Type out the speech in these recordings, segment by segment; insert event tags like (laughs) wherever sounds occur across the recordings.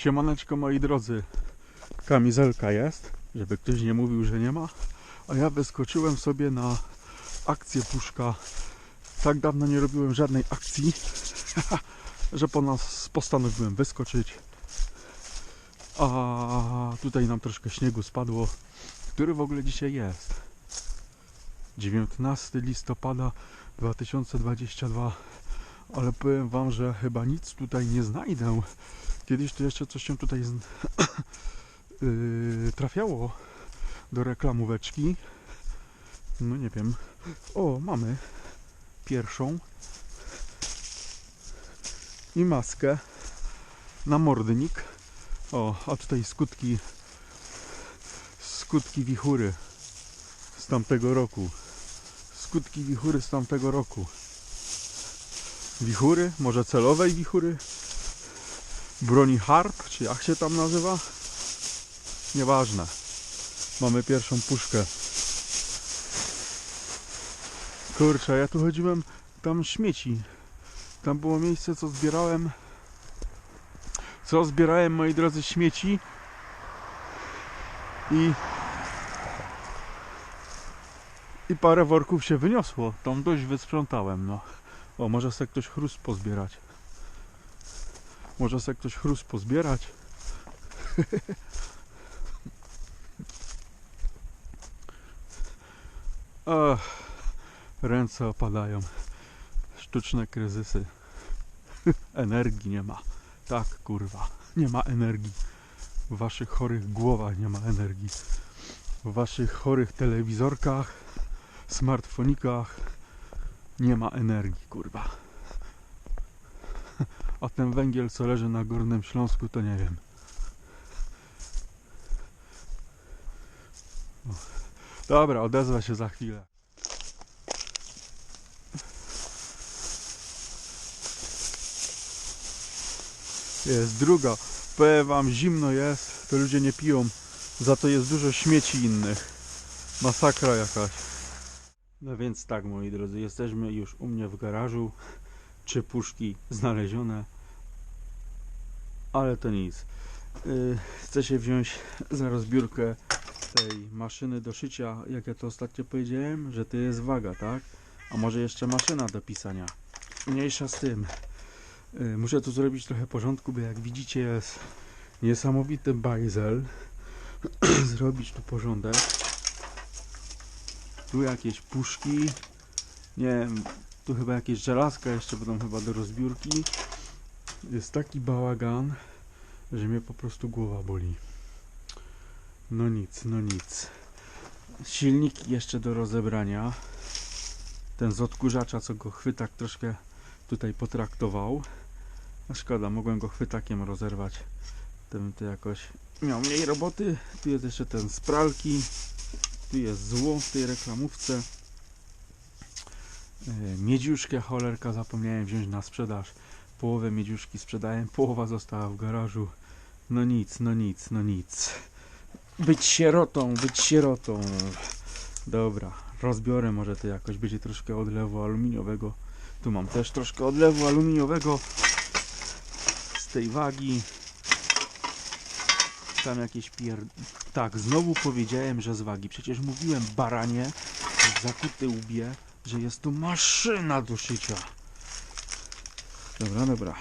Siemaneczko moi drodzy. Kamizelka jest, żeby ktoś nie mówił, że nie ma. A ja wyskoczyłem sobie na akcję puszka. Tak dawno nie robiłem żadnej akcji, (laughs) że po nas postanowiłem wyskoczyć. A tutaj nam troszkę śniegu spadło. Który w ogóle dzisiaj jest? 19 listopada 2022 ale powiem wam, że chyba nic tutaj nie znajdę. Kiedyś to jeszcze coś się tutaj z... (coughs) yy, trafiało do reklamóweczki. No nie wiem. O, mamy pierwszą i maskę na mordnik. O, a tutaj skutki skutki wichury z tamtego roku. Skutki wichury z tamtego roku wichury, może celowej wichury, broni harp, czy jak się tam nazywa? Nieważne. Mamy pierwszą puszkę. Kurczę, ja tu chodziłem, tam śmieci. Tam było miejsce, co zbierałem. Co zbierałem, moi drodzy, śmieci. I i parę worków się wyniosło. Tam dość wysprzątałem, no. O, może sobie ktoś chrust pozbierać. Może sobie ktoś chrust pozbierać. Ach, ręce opadają. Sztuczne kryzysy. Energii nie ma. Tak, kurwa. Nie ma energii. W waszych chorych głowach nie ma energii. W waszych chorych telewizorkach, smartfonikach nie ma energii, kurwa. A ten węgiel, co leży na Górnym Śląsku, to nie wiem. Dobra, odezwę się za chwilę. Jest druga. Powiem wam, zimno jest, to ludzie nie piją. Za to jest dużo śmieci innych. Masakra jakaś. No więc tak, moi drodzy, jesteśmy już u mnie w garażu. Trzy puszki znalezione. Ale to nic. Yy, chcę się wziąć za rozbiórkę tej maszyny do szycia, jak ja to ostatnio powiedziałem, że to jest waga, tak? A może jeszcze maszyna do pisania. Mniejsza z tym. Yy, muszę tu zrobić trochę porządku, bo jak widzicie jest niesamowity bajzel. (clears throat) zrobić tu porządek. Tu jakieś puszki. Nie wiem, tu chyba jakieś żelazka jeszcze będą chyba do rozbiórki. Jest taki bałagan, że mnie po prostu głowa boli. No nic, no nic. Silniki jeszcze do rozebrania. Ten z odkurzacza, co go chwytak troszkę tutaj potraktował. A szkoda, mogłem go chwytakiem rozerwać. Bym to jakoś miał mniej roboty. Tu jest jeszcze ten z pralki. Tu jest zło w tej reklamówce. E, Miedziuszkę cholerka zapomniałem wziąć na sprzedaż. Połowę miedziuszki sprzedałem, połowa została w garażu. No nic, no nic, no nic. Być sierotą, być sierotą. Dobra, rozbiorę może to jakoś. Będzie troszkę odlewu aluminiowego. Tu mam też troszkę odlewu aluminiowego z tej wagi. Tam jakieś pier... Tak, znowu powiedziałem, że z wagi. Przecież mówiłem baranie, zakuty łbie, że jest tu maszyna do szycia. Dobra, dobra.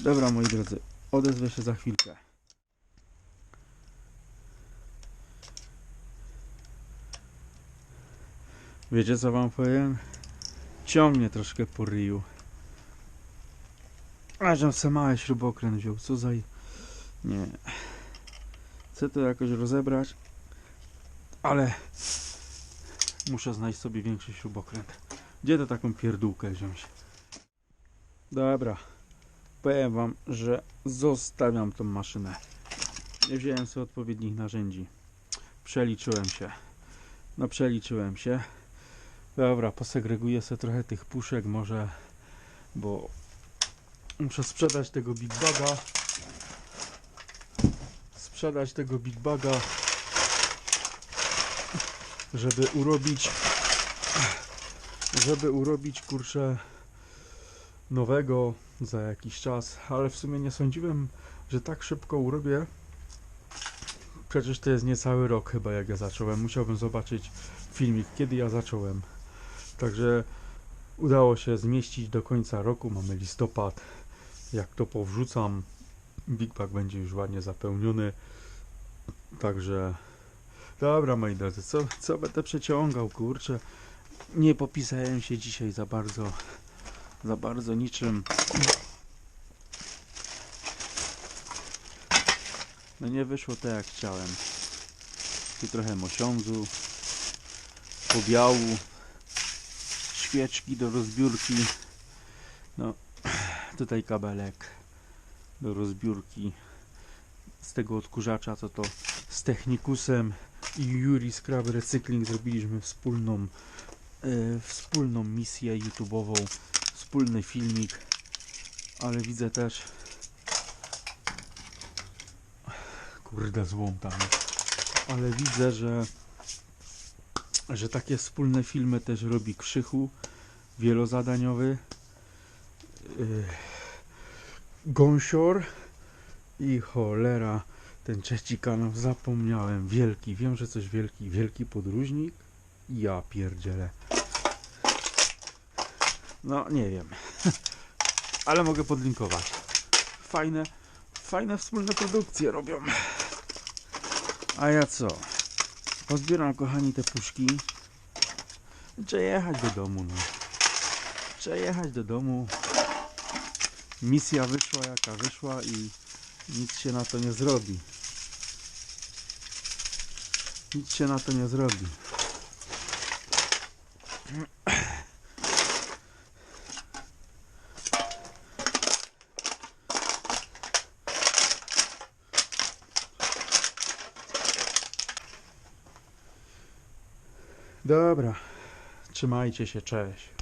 Dobra, moi drodzy, odezwę się za chwilkę. Wiecie co wam powiem? Ciągnie troszkę po ryju. A żem se mały śrubokręt wziął, co za... Nie. Chcę to jakoś rozebrać, ale muszę znaleźć sobie większy śrubokręt. Gdzie to taką pierdółkę wziąć? Dobra, powiem wam, że zostawiam tą maszynę. Nie wziąłem sobie odpowiednich narzędzi. Przeliczyłem się. No przeliczyłem się. Dobra, posegreguję sobie trochę tych puszek może, bo muszę sprzedać tego Big Baga sprzedać tego Big Baga, żeby urobić, żeby urobić kurczę nowego za jakiś czas, ale w sumie nie sądziłem, że tak szybko urobię. Przecież to jest niecały rok chyba jak ja zacząłem. Musiałbym zobaczyć filmik, kiedy ja zacząłem. Także udało się zmieścić do końca roku. Mamy listopad. Jak to powrzucam, Big Bag będzie już ładnie zapełniony. Także dobra moi drodzy, co, co będę przeciągał, kurczę. Nie popisałem się dzisiaj za bardzo, za bardzo niczym. No nie wyszło tak jak chciałem. Tu trochę mosiądzu, pobiału, świeczki do rozbiórki. No, (clears throat) tutaj kabelek do rozbiórki z tego odkurzacza, co to z Technikusem i Yuri Scrub Recycling zrobiliśmy wspólną e, wspólną misję YouTube'ową, wspólny filmik, ale widzę też kurde złom tam. Ale widzę, że że takie wspólne filmy też robi Krzychu wielozadaniowy. Yy, Gąsior i cholera ten trzeci kanał zapomniałem. Wielki, wiem, że coś wielki wielki podróżnik. Ja pierdzielę no nie wiem. (laughs) Ale mogę podlinkować. Fajne fajne wspólne produkcje robią. A ja co? Pozbieram kochani te puszki. Trzeba jechać do domu no. Jechać do domu. Misja wyszła jaka wyszła i nic się na to nie zrobi. Nic się na to nie zrobi Dobra, trzymajcie się, cześć.